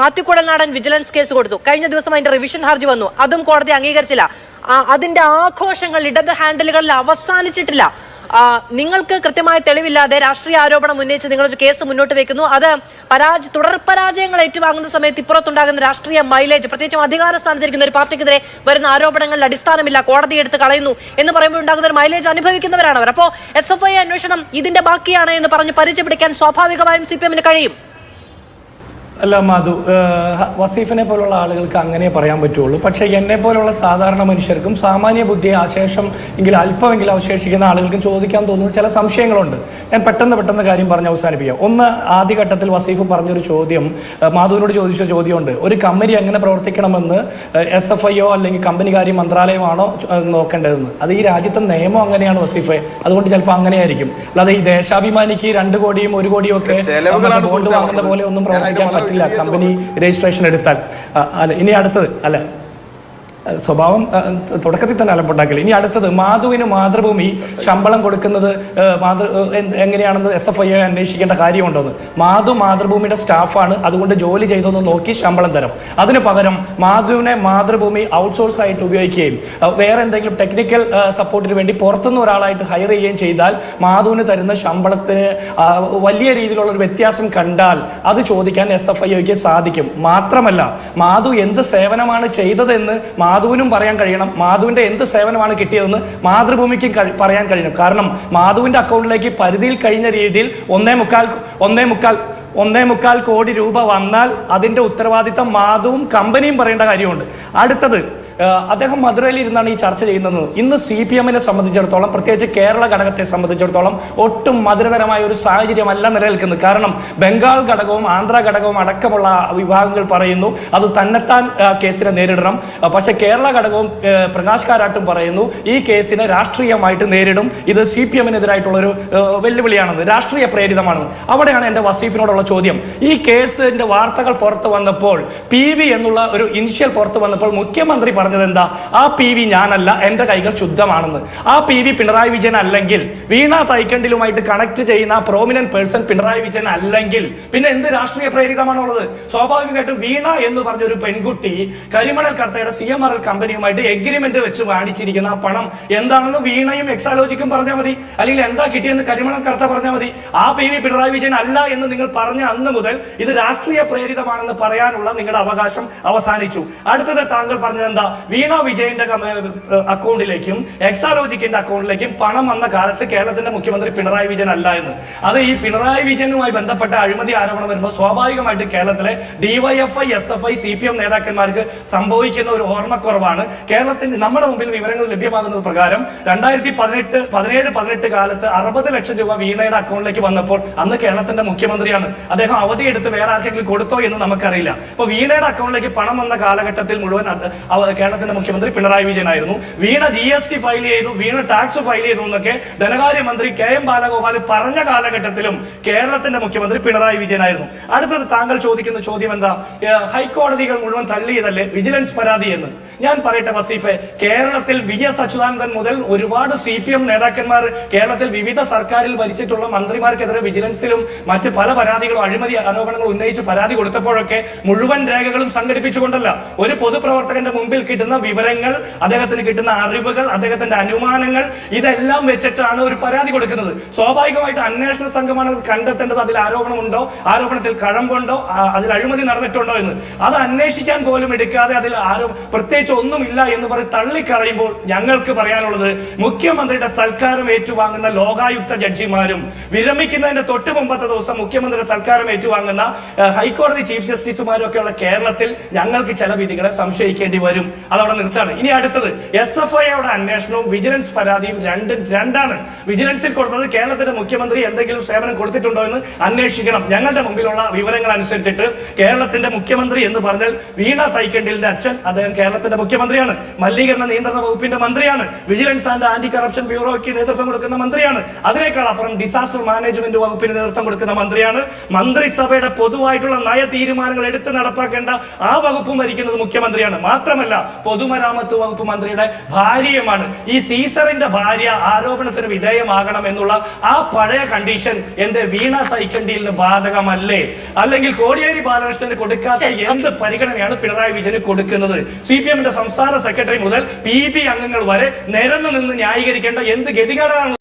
മാത്യുക്കുടൽനാടൻ vigilance case കൊടുത്തു. കഴിഞ്ഞ ദിവസം അതിന്റെ റിവിഷൻ ഹർജി വന്നു. അതും കോടതി അംഗീകരിച്ചില്ല. അതിന്റെ ആഘോഷങ്ങൾ ഇടത് ഹാൻഡിലുകളിൽ അവസാനിച്ചിട്ടില്ല. നിങ്ങൾക്ക് കൃത്യമായ തെളിവില്ലാതെ രാഷ്ട്രീയ ആരോപണം ഉന്നയിച്ച് നിങ്ങളൊരു കേസ് മുന്നോട്ട് വെക്കുന്നു. അത് പരാജ തുടർ പരാജയങ്ങൾ ഏറ്റുവാങ്ങുന്ന സമയത്ത് ഇപ്പുറത്തുണ്ടാകുന്ന രാഷ്ട്രീയ മൈലേജ് പ്രത്യേകിച്ചും അധികാര സ്ഥാനത്തിരിക്കുന്ന ഒരു പാർട്ടിക്കെതിരെ വരുന്ന ആരോപണങ്ങളിൽ അടിസ്ഥാനമില്ല. കോടതി എടുത്ത് കളയുന്നു എന്ന് പറയുമ്പോൾ ഉണ്ടാകുന്ന ഒരു മൈലേജ് അനുഭവിക്കുന്നവരാണ് അവർ. അപ്പോൾ എസ് അന്വേഷണം ഇതിന്റെ ബാക്കിയാണ് എന്ന് പറഞ്ഞ് പരിചയപ്പിടിക്കാൻ സ്വാഭാവികമായും സി കഴിയും. അല്ല മാധു വസീഫിനെ പോലുള്ള ആളുകൾക്ക് അങ്ങനെ പറയാൻ പറ്റുള്ളൂ. പക്ഷേ എന്നെ പോലുള്ള സാധാരണ മനുഷ്യർക്കും സാമാന്യ ബുദ്ധി ആശേഷം എങ്കിലും അല്പമെങ്കിലും അവശേഷിക്കുന്ന ആളുകൾക്കും ചോദിക്കാൻ തോന്നുന്ന ചില സംശയങ്ങളുണ്ട്. ഞാൻ പെട്ടെന്ന് പെട്ടെന്ന് കാര്യം പറഞ്ഞ് അവസാനിപ്പിക്കാം. ഒന്ന് ആദ്യഘട്ടത്തിൽ വസീഫ് പറഞ്ഞൊരു ചോദ്യം മാധുവിനോട് ചോദിച്ച ചോദ്യമുണ്ട്. ഒരു കമ്പനി എങ്ങനെ പ്രവർത്തിക്കണമെന്ന് എസ് എഫ് ഐയോ അല്ലെങ്കിൽ കമ്പനി കാര്യ മന്ത്രാലയമാണോ നോക്കേണ്ടതെന്ന്. അത് ഈ രാജ്യത്തെ നിയമം അങ്ങനെയാണ് വസീഫെ. അതുകൊണ്ട് ചിലപ്പോൾ അങ്ങനെയായിരിക്കും. അല്ലാതെ ഈ ദേശാഭിമാനിക്ക് രണ്ട് കോടിയും ഒരു കോടിയും ഒക്കെ വാങ്ങുന്ന പോലെ ഒന്നും പ്രവർത്തിക്കാൻ പറ്റില്ല കമ്പനി രജിസ്ട്രേഷൻ എടുത്താൽ. അല്ല ഇനി അടുത്തത് അല്ല. സ്വഭാവം തുടക്കത്തിൽ തന്നെ അലമ്പുണ്ടാക്കില്ല. ഇനി അടുത്തത് മാധുവിന് മാതൃഭൂമി ശമ്പളം കൊടുക്കുന്നത് മാതൃ എങ്ങനെയാണെന്ന് എസ് എഫ് ഐ അന്വേഷിക്കേണ്ട കാര്യമുണ്ടോന്ന്. മാധു മാതൃഭൂമിയുടെ സ്റ്റാഫാണ് അതുകൊണ്ട് ജോലി ചെയ്തതെന്ന് നോക്കി ശമ്പളം തരും. അതിന് പകരം മാധുവിനെ മാതൃഭൂമി ഔട്ട്സോഴ്സ് ആയിട്ട് ഉപയോഗിക്കുകയും വേറെ എന്തെങ്കിലും ടെക്നിക്കൽ സപ്പോർട്ടിന് വേണ്ടി പുറത്തുനിന്ന് ഒരാളായിട്ട് ഹയർ ചെയ്യുകയും ചെയ്താൽ മാധുവിന് തരുന്ന ശമ്പളത്തിന് വലിയ രീതിയിലുള്ള ഒരു വ്യത്യാസം കണ്ടാൽ അത് ചോദിക്കാൻ എസ് എഫ് ഐക്ക് സാധിക്കും. മാത്രമല്ല മാധു എന്ത് സേവനമാണ് ചെയ്തതെന്ന് മാധുവിനും പറയാൻ കഴിയണം. മാധുവിന്റെ എന്ത് സേവനമാണ് കിട്ടിയതെന്ന് മാതൃഭൂമിക്കും പറയാൻ കഴിയണം. കാരണം മാധുവിന്റെ അക്കൗണ്ടിലേക്ക് പരിധിയിൽ കഴിഞ്ഞ രീതിയിൽ ഒന്നേ മുക്കാൽ ഒന്നേ മുക്കാൽ ഒന്നേ മുക്കാൽ കോടി രൂപ വന്നാൽ അതിന്റെ ഉത്തരവാദിത്തം മാധുവും കമ്പനിയും പറയേണ്ട കാര്യമുണ്ട്. അടുത്തത് അദ്ദേഹം മധുരയിൽ ഇരുന്നാണ് ഈ ചർച്ച ചെയ്യുന്നത്. ഇന്ന് സി പി എമ്മിനെ സംബന്ധിച്ചിടത്തോളം പ്രത്യേകിച്ച് കേരള ഘടകത്തെ സംബന്ധിച്ചിടത്തോളം ഒട്ടും മധുരതരമായ ഒരു സാഹചര്യമല്ല നിലനിൽക്കുന്നത്. കാരണം ബംഗാൾ ഘടകവും ആന്ധ്ര ഘടകവും അടക്കമുള്ള വിഭാഗങ്ങൾ പറയുന്നു അത് തന്നെത്താൻ കേസിനെ നേരിടണം. പക്ഷേ കേരള ഘടകവും പ്രകാശ് കാരാട്ടും പറയുന്നു ഈ കേസിനെ രാഷ്ട്രീയമായിട്ട് നേരിടും. ഇത് സി പി എമ്മിനെതിരായിട്ടുള്ള ഒരു ഏഹ് വെല്ലുവിളിയാണെന്ന് രാഷ്ട്രീയ പ്രേരിതമാണെന്ന്. അവിടെയാണ് എന്റെ വസീഫിനോടുള്ള ചോദ്യം. ഈ കേസിന്റെ വാർത്തകൾ പുറത്തു വന്നപ്പോൾ പി എന്നുള്ള ഒരു ഇനിഷ്യൽ പുറത്തു വന്നപ്പോൾ മുഖ്യമന്ത്രി പറഞ്ഞത് എന്താ ആ പി വി ഞാനല്ല എന്റെ കൈകൾ ശുദ്ധമാണെന്ന്. ആ പി വി പിണറായി വിജയൻ അല്ലെങ്കിൽ വീണ തൈക്കണ്ടിലുമായിട്ട് കണക്ട് ചെയ്യുന്ന ആ പ്രോമിനന്റ് പേഴ്സൺ പിണറായി വിജയൻ അല്ലെങ്കിൽ പിന്നെ എന്ത് രാഷ്ട്രീയ പ്രേരിതമാണുള്ളത്? സ്വാഭാവികമായിട്ടും വീണ എന്ന് പറഞ്ഞ ഒരു പെൺകുട്ടി കരിമണൽ കർത്തയുടെ സി എം ആർ എൽ കമ്പനിയുമായിട്ട് എഗ്രിമെന്റ് വെച്ച് വാങ്ങിച്ചിരിക്കുന്ന ആ പണം എന്താണെന്ന് വീണയും എക്സാലോജിക്കും പറഞ്ഞാൽ മതി. അല്ലെങ്കിൽ എന്താ കിട്ടിയെന്ന് കരിമണൽ കർത്ത പറഞ്ഞാൽ മതി. ആ പി വി പിണറായി വിജയൻ അല്ല എന്ന് നിങ്ങൾ പറഞ്ഞ അന്ന് മുതൽ ഇത് രാഷ്ട്രീയ പ്രേരിതമാണെന്ന് പറയാനുള്ള നിങ്ങളുടെ അവകാശം അവസാനിച്ചു. അടുത്തത് താങ്കൾ പറഞ്ഞത് എന്താ വീണ വിജയന്റെ അക്കൗണ്ടിലേക്കും എക്സാലോജിക്കിന്റെ അക്കൗണ്ടിലേക്കും പണം വന്ന കാലത്ത് കേരളത്തിന്റെ മുഖ്യമന്ത്രി പിണറായി വിജയൻ അല്ല എന്ന്. അത് ഈ പിണറായി വിജയനുമായി ബന്ധപ്പെട്ട അഴിമതി ആരോപണം വരുമ്പോൾ സ്വാഭാവികമായിട്ട് കേരളത്തിലെ DYFI S F I C P M നേതാക്കന്മാർക്ക് സംഭവിക്കുന്ന ഒരു ഓർമ്മക്കുറവാണ്. കേരളത്തിന്റെ നമ്മുടെ മുമ്പിൽ വിവരങ്ങൾ ലഭ്യമാകുന്നത് പ്രകാരം രണ്ടായിരത്തി പതിനെട്ട് പതിനേഴ് പതിനെട്ട് കാലത്ത് അറുപത് ലക്ഷം രൂപ വീണയുടെ അക്കൗണ്ടിലേക്ക് വന്നപ്പോൾ അന്ന് കേരളത്തിന്റെ മുഖ്യമന്ത്രിയാണ്. അദ്ദേഹം അവധി എടുത്ത് വേറെ ആർക്കെങ്കിലും കൊടുത്തോ എന്ന് നമുക്കറിയില്ല. അപ്പൊ വീണയുടെ അക്കൗണ്ടിലേക്ക് പണം വന്ന കാലഘട്ടത്തിൽ മുഴുവൻ കേരളത്തിന്റെ മുഖ്യമന്ത്രി Pinarayi വിജയനായിരുന്നു. Veena G S T file ചെയ്തു വീണ ടാക്സ് ഫയൽ ചെയ്തു എന്നൊക്കെ ധനകാര്യമന്ത്രി കെ എം ബാലഗോപാൽ പറഞ്ഞ കാലഘട്ടത്തിലും കേരളത്തിന്റെ മുഖ്യമന്ത്രി പിണറായി വിജയനായിരുന്നു. അടുത്തത് താങ്കൾ ചോദിക്കുന്ന ചോദ്യം എന്താ? ഹൈക്കോടതികൾ മുഴുവൻ തള്ളിയതല്ലേ? വിജിലൻസ് പരാതി എന്ന്. ഞാൻ പറയട്ടെ വസീഫെ കേരളത്തിൽ വി എസ് അച്യുതാനന്ദൻ മുതൽ ഒരുപാട് സി പി എം നേതാക്കന്മാർ കേരളത്തിൽ വിവിധ സർക്കാരിൽ ഭരിച്ചിട്ടുള്ള മന്ത്രിമാർക്കെതിരെ വിജിലൻസിലും മറ്റ് പല പരാതികളും അഴിമതി ആരോപണങ്ങൾ ഉന്നയിച്ച് പരാതി കൊടുത്തപ്പോഴൊക്കെ മുഴുവൻ രേഖകളും സംഘടിപ്പിച്ചുകൊണ്ടല്ല. ഒരു പൊതുപ്രവർത്തകന്റെ മുമ്പിൽ കിട്ടുന്ന വിവരങ്ങൾ അദ്ദേഹത്തിന് കിട്ടുന്ന അറിവുകൾ അദ്ദേഹത്തിന്റെ അനുമാനങ്ങൾ ഇതെല്ലാം വെച്ചിട്ടാണ് ഒരു പരാതി കൊടുക്കുന്നത്. സ്വാഭാവികമായിട്ട് അന്വേഷണ സംഘമാണ് കണ്ടെത്തേണ്ടത്. അതിൽ ആരോപണമുണ്ടോ? ആരോപണത്തിൽ കഴമ്പുണ്ടോ? അതിൽ അഴിമതി നടന്നിട്ടുണ്ടോ എന്ന്. അത് അന്വേഷിക്കാൻ പോലും എടുക്കാതെ അതിൽ ആരോ പ്രത്യേകിച്ച് ഒന്നുമില്ല എന്ന് പറഞ്ഞ് തള്ളിക്കളയുമ്പോൾ ഞങ്ങൾക്ക് പറയാനുള്ളത് മുഖ്യമന്ത്രിയുടെ സൽക്കാരം ഏറ്റുവാങ്ങുന്ന ലോകായുക്ത ജഡ്ജിമാരും വിരമിക്കുന്നതിന്റെ തൊട്ട് മുമ്പത്തെ ദിവസം മുഖ്യമന്ത്രിയുടെ സൽക്കാരം ഏറ്റുവാങ്ങുന്ന ഹൈക്കോടതി ചീഫ് ജസ്റ്റിസുമാരും ഒക്കെയുള്ള കേരളത്തിൽ ഞങ്ങൾക്ക് ചില വിധികളെ സംശയിക്കേണ്ടി വരും. അതവിടെ നിർത്താണ്. ഇനി അടുത്തത് എസ് എഫ് ഐയുടെ അന്വേഷണവും വിജിലൻസ് പരാതിയും രണ്ടും രണ്ടാണ്. വിജിലൻസിൽ കൊടുത്തത് കേരളത്തിന്റെ മുഖ്യമന്ത്രി എന്തെങ്കിലും സേവനം കൊടുത്തിട്ടുണ്ടോ എന്ന് അന്വേഷിക്കണം. ഞങ്ങളുടെ മുമ്പിലുള്ള വിവരങ്ങൾ അനുസരിച്ചിട്ട് കേരളത്തിന്റെ മുഖ്യമന്ത്രി എന്ന് പറഞ്ഞാൽ വീണ തൈക്കണ്ടിലിന്റെ അച്ഛൻ അദ്ദേഹം കേരളത്തിന്റെ മുഖ്യമന്ത്രിയാണ്. മലിനീകരണ നിയന്ത്രണ വകുപ്പിന്റെ മന്ത്രിയാണ്. വിജിലൻസ് ആൻഡ് ആന്റി കറപ്ഷൻ ബ്യൂറോയ്ക്ക് നേതൃത്വം കൊടുക്കുന്ന മന്ത്രിയാണ്. അതിനേക്കാൾ അപ്പുറം ഡിസാസ്റ്റർ മാനേജ്മെന്റ് വകുപ്പിന് നേതൃത്വം കൊടുക്കുന്ന മന്ത്രിയാണ്. മന്ത്രിസഭയുടെ പൊതുവായിട്ടുള്ള നയ തീരുമാനങ്ങൾ എടുത്ത് നടപ്പാക്കേണ്ട ആ വകുപ്പും ഭരിക്കുന്നത് മുഖ്യമന്ത്രിയാണ്. മാത്രമല്ല പൊതുമരാമത്ത് വകുപ്പ് മന്ത്രിയുടെ ഭാര്യയുമാണ്. ഈ സീസറിന്റെ ഭാര്യ ആരോപണത്തിന് വിധേയമാകണം എന്നുള്ള ആ പഴയ കണ്ടീഷൻ എന്റെ വീണ തൈക്കണ്ടിയിൽ ബാധകമല്ലേ? അല്ലെങ്കിൽ കോടിയേരി ബാലകൃഷ്ണന് കൊടുക്കാത്ത എന്ത് പരിഗണനയാണ് പിണറായി വിജയന് കൊടുക്കുന്നത്? സി പി എമ്മിന്റെ സംസ്ഥാന സെക്രട്ടറി മുതൽ പി ബി അംഗങ്ങൾ വരെ നിരന്നു നിന്ന് ന്യായീകരിക്കേണ്ട എന്ത് ഗതികേടാണ്?